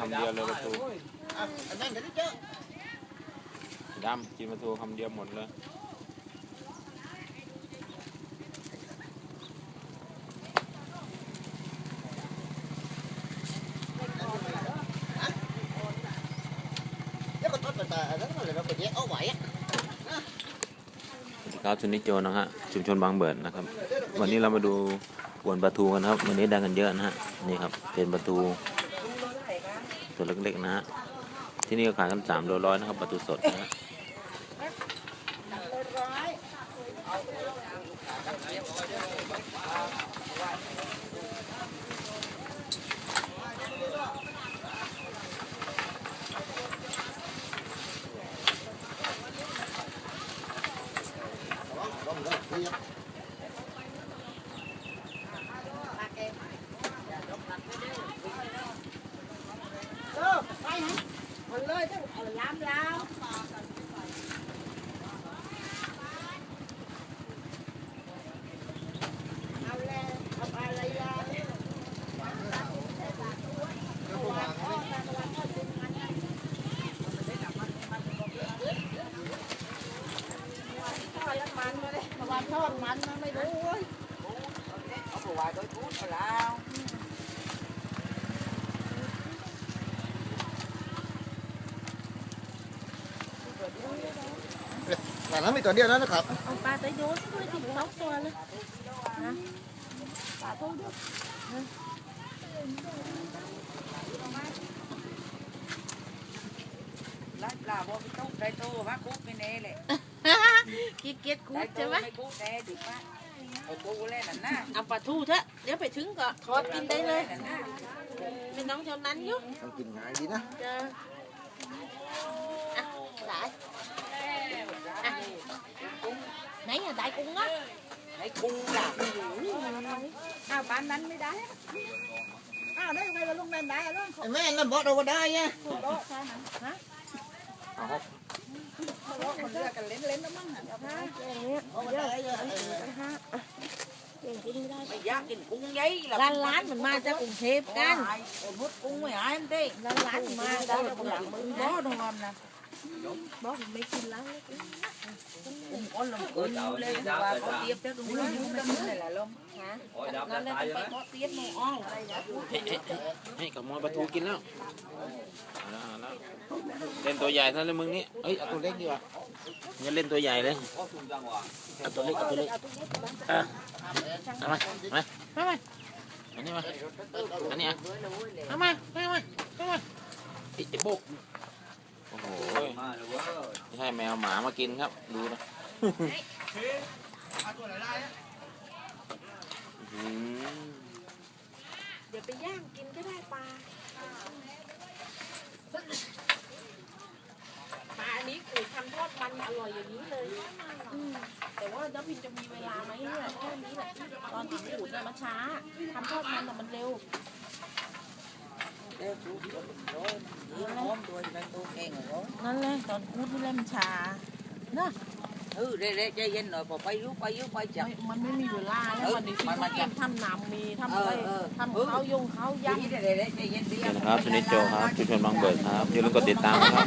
คำเดียวเลยปลาทูอะอันนั้นเดี๋ยวนี้เจอดำกินปลาทูคำเดียวหมดเลยเดี๋ยวก็ต้นแต่อันนั้นเลยเราไปแยกเอาไว้อะสวัสดีครับชุนิโจนะฮะชุมชนบางเบิดนะครับ วันนี้เรามาดูกวนปลาทูกันนะครับ วันนี้ได้กันเยอะนะฮะนี่ครับเป็นปลาทู ตัวเล็กๆนะฮะ ที่นี่ก็ขายกันสามโลร้อยนะครับปลาทูสดนะฮะ เออไปไหนมัน เลยต้องเอาล้ำล้ำเอาแล้วเอาอะไรแล้วทอดแล้วมันมาเลยมาวันทอดมันมาไม่รู้เว้ยเอาไปไว้ โดยพูดเอาแล้วแต่นั้นมีตัวเดียวแล้วนะครับเอาปลาตะโยนด้วยถึงสองตัวเลยนะปลาทูด้วยลาปลาบ่มีตุ๊กได้ตู้ว่าคุกไม่แน่เลยขี้เกียจคูได้ดตู้ใช่ไหมคุกแน่ดิป้าเอาตู้เล่นน่ะเอาปลาทูเถอะเดี๋ยวไปถึงก็ทอดกินได้เลยเป็นน้องเท่านั้นอยู่กินง่ายดีนะ เจออะสายอะไหนอะได้กุ้งอะไอ้กุ้งล่ะอ้าวบ้านนั้นไม่ได้อ้าวได้ไงล่ะลุงแม่ ได้อะลุงไอ้แม่นั่นบอกเราก็ได้ไงฮะคนเลือกกันเล่นเล่นแล้วมั้งเอาก็ได้อะเก่งกินไม่ได้ไม่อยากกินกุ้งใหญ่ร้านร้านมันมาจากกรุงเทพกันโอ้มุดกุ้งไม่หายมันเด้ร้านร้านมันมาได้จากหลังมึงบ่นะดอมนะบอกผมไม่กินแล้วกุ้งก้นลงเกินอยู่เลยว่าเขาเทียบจะดูแล้วอยู่แล้วมันนี่แหละลมฮะนั่นแหละต้องไปทอดเตี้ยนหมูอ้องอะไรอ ย่างเงี้ยเฮ้ยเฮ้ยเฮ้ยเฮ้ยกับมอปลาทูกินแล้วเล่นตัวใหญ่ซะเลยมึงนี่เอ้ยเอาตัวเล็กดีกว่าอย่าเล่นตัวใหญ่เลยเอาตัวเล็กเอาตัวเล็กอะเอามามามามาอันนี้มาอันนี้อะเอามาเอามาเอามาไอ้โบกโอ้โหไม่ใช่แมวหมามากินครับ ดูนะอืม ไปย่างกินก็ได้ปลาปลาอันนี้คือทำทอดมันอร่อยอย่างนี้เลยอืมแต่ว่าน้ำพินจะมีเวลาไหมเนี่ยแค่นี้แหละตอนที่ขูดเนี่ยมันช้าทำทอดมันน่ะมันเร็วเด้อดูโอ้ยนี่หอมด้วยในตู้เก่งโอ้ยนั่นเลยตอนขูดนี่แหละมันช้านะ เออเร่ๆใจเย็นหน่อยพอไปยุไปยุไปจับ ไม่มันไม่มีเวลาแล้ววันนี้ที่มันมันเตรียมทำน้ำมีทำอะไรเออเออ ทำข้าวยงข้าวยัยำงเร่ๆใจเย็นดีเดี๋ยวนะครับชนิดโจครับชุมชนบางเบิดครับอย่าลืมกดติดตามนะครับ